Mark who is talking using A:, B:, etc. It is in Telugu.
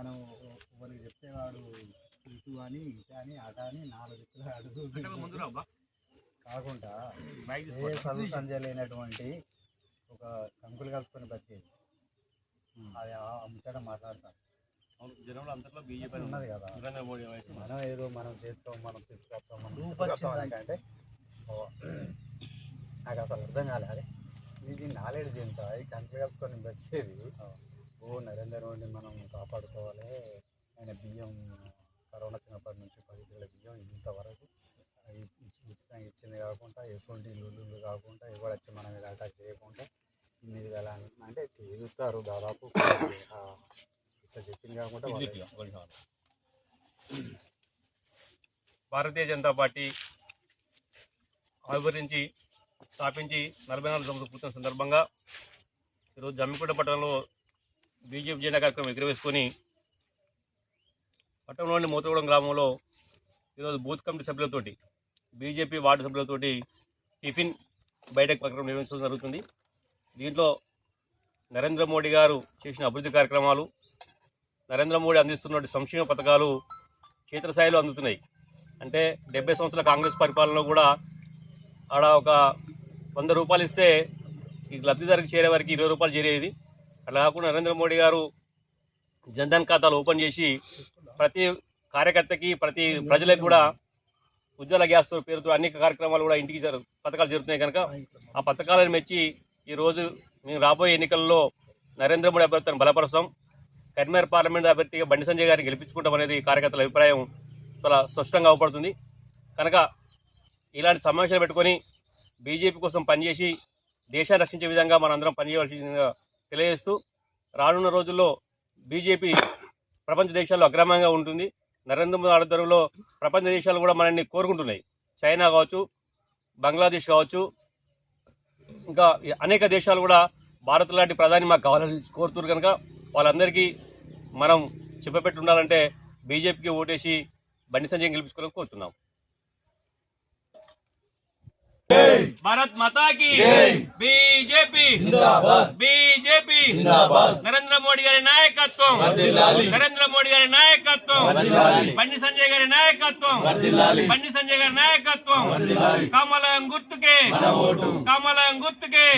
A: మనం ఒకరికి చెప్తే వాడు ఇటు అని ఇటు అని అట అని నాలుగు అడుగు కాకుండా ఏ. చదువు సంజయ్ ఒక కంకులు కలుసుకొని బతికేది. అది ఆ ముచ్చట మాట్లాడతాం.
B: జనంలో అంతట్లో బీజేపీ
A: ఉన్నది కదా. మనం ఏదో మనం చేస్తాం మనం తీసుకొస్తాం మనం అంటే నాకు అసలు అర్థం కాలేదు ఇది నాలెడ్జ్ ఎంత? ఈ కంకులు కలుసుకొని బతికేది. ఓ నరేంద్ర మోడీ మనం కాపాడుకోవాలి. ఆయన బియ్యం కరోనా వచ్చినప్పటి నుంచి పది కిలోల బియ్యం ఇంతవరకు ఉచితంగా ఇచ్చింది కాకుండా ఎటువంటి లూళ్ళు కాకుండా ఎవరు వచ్చి మన మీద అటాక్ చేయకుండా ఇన్ని వేల అంటే తీరుస్తారు దాదాపు. ఇట్లా చెప్పింది కాకుండా.
B: భారతీయ జనతా పార్టీ ఆవిర్భరించి స్థాపించి నలభై నాలుగు సంవత్సరాలు పూర్తయిన సందర్భంగా ఈరోజు జమ్మికుంట పట్టణంలో బీజేపీ జెండా కార్యక్రమం ఎగురవేసుకొని పట్టణంలోని మూతగూడెం గ్రామంలో ఈరోజు బూత్ కమిటీ సభ్యులతోటి బీజేపీ వార్డు సభ్యులతోటి టిఫిన్ బయటకు కార్యక్రమం నిర్వహించడం జరుగుతుంది. దీంట్లో నరేంద్ర మోడీ గారు చేసిన అభివృద్ధి కార్యక్రమాలు నరేంద్ర మోడీ అందిస్తున్న సంక్షేమ పథకాలు క్షేత్రస్థాయిలో అందుతున్నాయి. అంటే డెబ్బై సంవత్సరాల కాంగ్రెస్ పరిపాలనలో కూడా ఆడ ఒక వంద రూపాయలు ఇస్తే ఈ లబ్ధిదారికి చేరే వారికి ఇరవై రూపాయలు చేరేది. అలా కాకుండా నరేంద్ర మోడీ గారు జన్ధన్ ఖాతాలు ఓపెన్ చేసి ప్రతి కార్యకర్తకి ప్రతి ప్రజలకు కూడా ఉజ్వల గ్యాస్ పేరుతో అనేక కార్యక్రమాలు కూడా ఇంటికి పథకాలు జరుగుతున్నాయి కనుక ఆ పథకాలను మెచ్చి ఈరోజు మేము రాబోయే ఎన్నికల్లో నరేంద్ర మోడీ అభ్యర్థిని బలపరుస్తాం. కరీంనగర్ పార్లమెంట్ అభ్యర్థిగా బండి సంజయ్ గారిని గెలిపించుకుంటాం అనేది కార్యకర్తల అభిప్రాయం చాలా స్పష్టంగా అవపడుతుంది. కనుక ఇలాంటి సమావేశాలు పెట్టుకొని బీజేపీ కోసం పనిచేసి దేశాన్ని రక్షించే విధంగా మనందరం పనిచేయవలసిందిగా తెలియజేస్తూ రానున్న రోజుల్లో బీజేపీ ప్రపంచ దేశాల్లో అగ్రమంగా ఉంటుంది. నరేంద్ర మోదీ ఆధ్వర్యంలో ప్రపంచ దేశాలు కూడా మనల్ని కోరుకుంటున్నాయి. చైనా కావచ్చు బంగ్లాదేశ్ కావచ్చు ఇంకా అనేక దేశాలు కూడా భారత్ లాంటి ప్రధాని మాకు కావాలని కోరుతున్నారు కనుక వాళ్ళందరికీ మనం చెప్పపెట్టి ఉండాలంటే బీజేపీకి ఓటేసి బండి సంజయ్ గెలిపించుకోవాలని కోరుతున్నాం. భారత్ మాతా కి బీజేపీ బీజేపీ. నరేంద్ర మోడీ గారి నాయకత్వం. నరేంద్ర మోడీ గారి నాయకత్వం. బండి సంజయ్ గారి నాయకత్వం. బండి సంజయ్ గారి నాయకత్వం. కమలం గుర్తుకే. కమలం గుర్తుకే.